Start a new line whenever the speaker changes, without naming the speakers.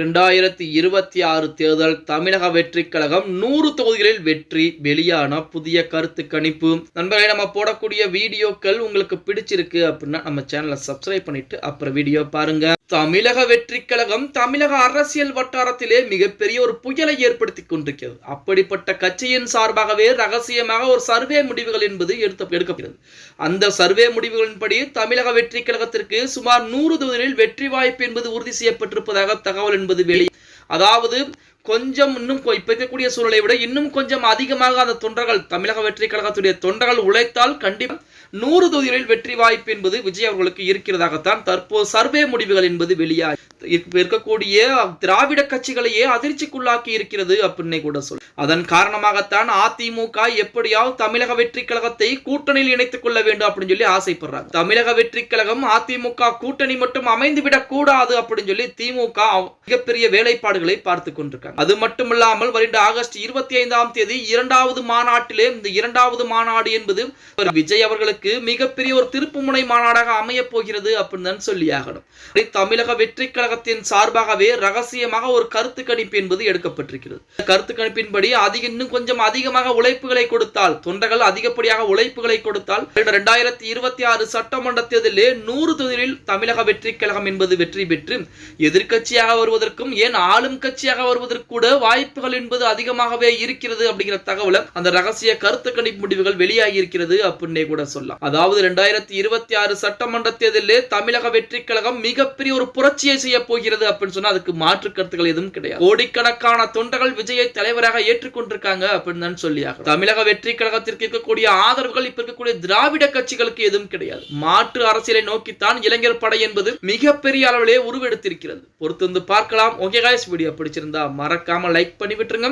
இரண்டாயிரத்தி இருபத்தி ஆறு தேர்தல் தமிழக வெற்றி கழகம் நூறு தொகுதிகளில் வெற்றி வெளியான புதிய கருத்து கணிப்பு. நண்பர்களே நம்ம போடக்கூடிய வீடியோக்கள் உங்களுக்கு பிடிச்சிருக்கு அப்படின்னா நம்ம சேனலை சப்ஸ்கிரைப் பண்ணிட்டு அப்புறம் வீடியோ பாருங்க. தமிழக வெற்றி கழகம் தமிழக அரசியல் வட்டாரத்திலே மிகப்பெரிய ஒரு புயலை ஏற்படுத்தி கொண்டிருக்கிறது. அப்படிப்பட்ட கட்சியின் சார்பாகவே ரகசியமாக ஒரு சர்வே முடிவுகள் என்பது எடுத்த எடுக்கப்படுகிறது. அந்த சர்வே முடிவுகளின்படி தமிழக வெற்றி கழகத்திற்கு சுமார் நூறு தொகுதிகளில் வெற்றி வாய்ப்பு என்பது உறுதி செய்யப்பட்டிருப்பதாக தகவல் என்பது வெளி அதாவது கொஞ்சம் இன்னும் கொ- இப்ப இருக்கக்கூடிய சூழலை விட இன்னும் கொஞ்சம் அதிகமாக அந்த தொண்டர்கள் தமிழக வெற்றி கழகத்துடைய தொண்டர்கள் உழைத்தால் கண்டிப்பா நூறு தொகுதிகளில் வெற்றி வாய்ப்பு என்பது விஜய் அவர்களுக்கு இருக்கிறதாகத்தான் தற்போது சர்வே முடிவுகள் என்பது வெளியாக இருக்கக்கூடிய திராவிட கட்சிகளையே அதிர்ச்சிக்குள்ளாக்கி இருக்கிறது அப்படின்னு கூட சொல் அதன் காரணமாகத்தான் அதிமுக எப்படியாவது தமிழக வெற்றி கழகத்தை கூட்டணியில் இணைத்துக் கொள்ள வேண்டும் அப்படின்னு சொல்லி ஆசைப்படுறாங்க. தமிழக வெற்றி கழகம் அதிமுக கூட்டணி மட்டும் அமைந்துவிடக் கூடாது அப்படின்னு சொல்லி திமுக மிகப்பெரிய வேலைப்பாடுகளை பார்த்து கொண்டிருக்காங்க. அது மட்டுமில்லாமல் வருகின்ற ஆகஸ்ட் இருபத்தி ஐந்தாம் தேதி இரண்டாவது மாநாட்டிலே இந்த இரண்டாவது மாநாடு என்பது விஜய் அவர்களுக்கு மிகப்பெரிய ஒரு திருப்புமுனை மாநாடாக அமையப் போகிறது அப்படின்னு தான் சொல்லி ஆகணும் தமிழக வெற்றி கழகத்தின் சார்பாகவே ரகசியமாக ஒரு கருத்து கணிப்பு என்பது எடுக்கப்பட்டிருக்கிறது. கருத்து கணிப்பின்படி அதிக இன்னும் கொஞ்சம் அதிகமாக உழைப்புகளை கொடுத்தால் தொண்டர்கள் அதிகப்படியாக உழைப்புகளை கொடுத்தால் இரண்டாயிரத்தி இருபத்தி ஆறு சட்டமன்ற தேர்தலிலே நூறு தொகுதிகளில் தமிழக வெற்றி கழகம் என்பது வெற்றி பெற்று எதிர்கட்சியாக வருவதற்கும் ஏன் ஆளும் கட்சியாக வருவதற்கும் கூட வாய்ப்புகள் என்பது அதிகமாகவே இருக்கிறது அப்படிங்கிற தகவலை அந்த ரகசிய கருத்து கணிப்பு முடிவுகள் வெளியாகி இருக்கிறது அப்படின்னே கூட சொல்லலாம். அதாவது ரெண்டாயிரத்தி இருபத்தி ஆறு சட்டமன்ற தேர்தலிலே தமிழக வெற்றி கழகம் மிகப்பெரிய ஒரு புரட்சியை செய்ய போகிறது அப்படின்னு சொன்னா அதுக்கு மாற்று கருத்துக்கள் எதுவும் கிடையாது. கோடிக்கணக்கான தொண்டர்கள் விஜயை தலைவராக ஏற்றுக்கொண்டிருக்காங்க அப்படின்னு தான் சொல்லியாக தமிழக வெற்றி கழகத்திற்கு இருக்கக்கூடிய ஆதரவுகள் இப்ப இருக்கக்கூடிய திராவிட கட்சிகளுக்கு எதுவும் கிடையாது. மாற்று அரசியலை நோக்கித்தான் இளைஞர் படை என்பது மிகப்பெரிய அளவிலே உருவெடுத்திருக்கிறது. பொறுத்து வந்து பார்க்கலாம். ஓகே காய்ஸ் வீடியோ பிடிச்சிருந்தா மறக்காம லைக் பண்ணி விட்டுருங்க.